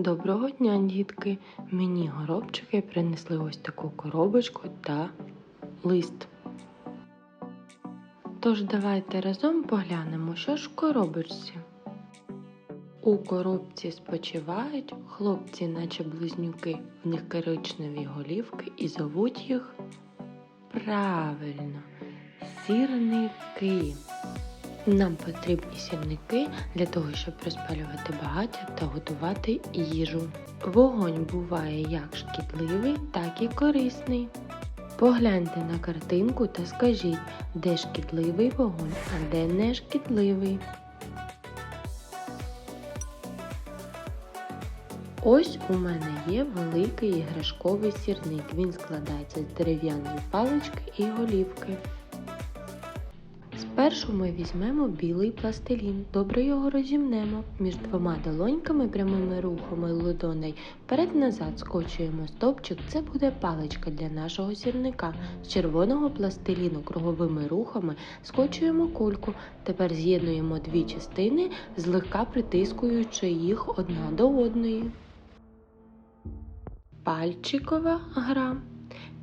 Доброго дня, дітки! Мені горобчики принесли ось таку коробочку та лист. Тож давайте разом поглянемо, що ж в коробочці. У коробці спочивають хлопці, наче близнюки, в них коричневі голівки і зовуть їх правильно сірники. Нам потрібні сірники для того, щоб розпалювати багаття та готувати їжу. Вогонь буває як шкідливий, так і корисний. Погляньте на картинку та скажіть, де шкідливий вогонь, а де не шкідливий. Ось у мене є великий іграшковий сірник. Він складається з дерев'яної палички і голівки. Спершу ми візьмемо білий пластилін, добре його розімнемо. Між двома долоньками прямими рухами ладоней вперед-назад скочуємо стопчик. Це буде паличка для нашого сірника. З червоного пластиліну круговими рухами скочуємо кульку. Тепер з'єднуємо дві частини, злегка притискуючи їх одна до одної. Пальчикова гра.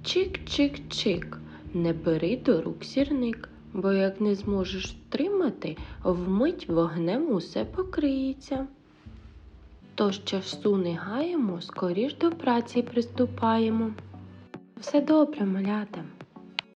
Чик-чик-чик. Не бери до рук сірник, бо як не зможеш втримати, вмить вогнем усе покриється. Тож часу не гаємо, скоріш до праці приступаємо. Все добре, малята.